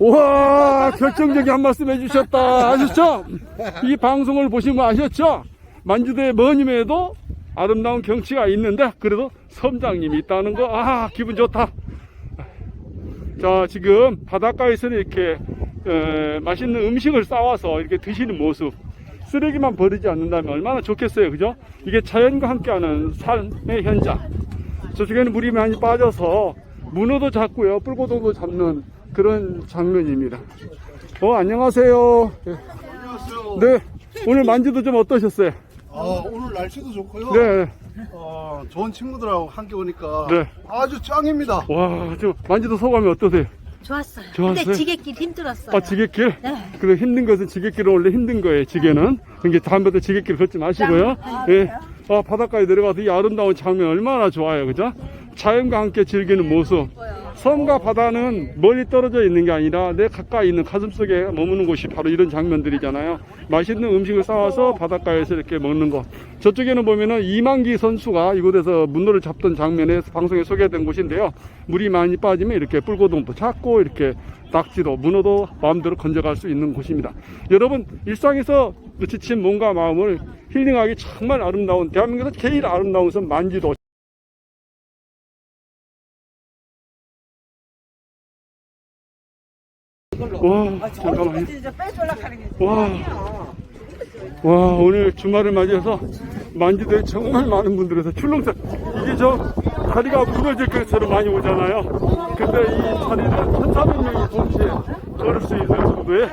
우와 결정적인 한 말씀 해주셨다 아셨죠? 이 방송을 보시면 아셨죠? 만주도의 머님에도 아름다운 경치가 있는데 그래도 섬장님이 있다는 거 아 기분 좋다 자 지금 바닷가에서 이렇게 에, 맛있는 음식을 싸와서 이렇게 드시는 모습 쓰레기만 버리지 않는다면 얼마나 좋겠어요 그죠? 이게 자연과 함께하는 삶의 현장 저쪽에는 물이 많이 빠져서 문어도 잡고요 뿔고동도 잡는 그런 장면입니다 어 안녕하세요 네. 안녕하세요. 네 오늘 만지도 좀 어떠셨어요? 아, 오늘 날씨도 좋고요. 네 어, 좋은 친구들하고 함께 오니까 네. 아주 짱입니다. 와, 저 만지도 소감이 어떠세요? 좋았어요. 좋았어요? 근데 지게길 힘들었어요. 아, 지게길? 네. 그래, 힘든 것은 지게길은 원래 힘든 거예요, 지게는. 그러니까 다음부터 지게길 걷지 마시고요. 예. 아, 바닷가에 내려가서 이 아름다운 장면 얼마나 좋아요, 그죠? 자연과 함께 즐기는 모습. 섬과 바다는 멀리 떨어져 있는 게 아니라 내 가까이 있는 가슴 속에 머무는 곳이 바로 이런 장면들이잖아요. 맛있는 음식을 싸와서 바닷가에서 이렇게 먹는 것. 저쪽에는 보면은 이만기 선수가 이곳에서 문어를 잡던 장면에 방송에 소개된 곳인데요. 물이 많이 빠지면 이렇게 뿔고동도 잡고 이렇게 낙지도 문어도 마음대로 건져갈 수 있는 곳입니다. 여러분 일상에서 지친 몸과 마음을 힐링하기 정말 아름다운 대한민국에서 제일 아름다운 섬 만지도 와 잠깐만요. 와, 와 오늘 주말을 맞이해서 만지도에 정말 많은 분들에서 출렁사 이게 저 다리가 무너질 것처럼 많이 오잖아요. 근데 이 자리는 1,400명이 동시에 걸을 수 있는 정도의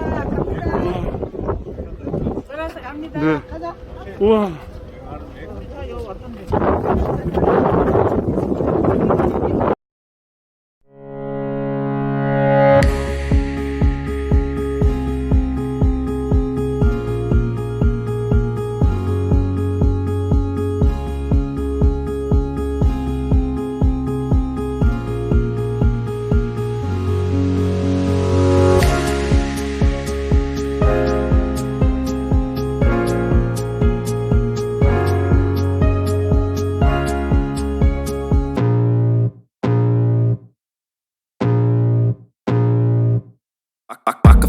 들어서 갑니다. 네. 우와.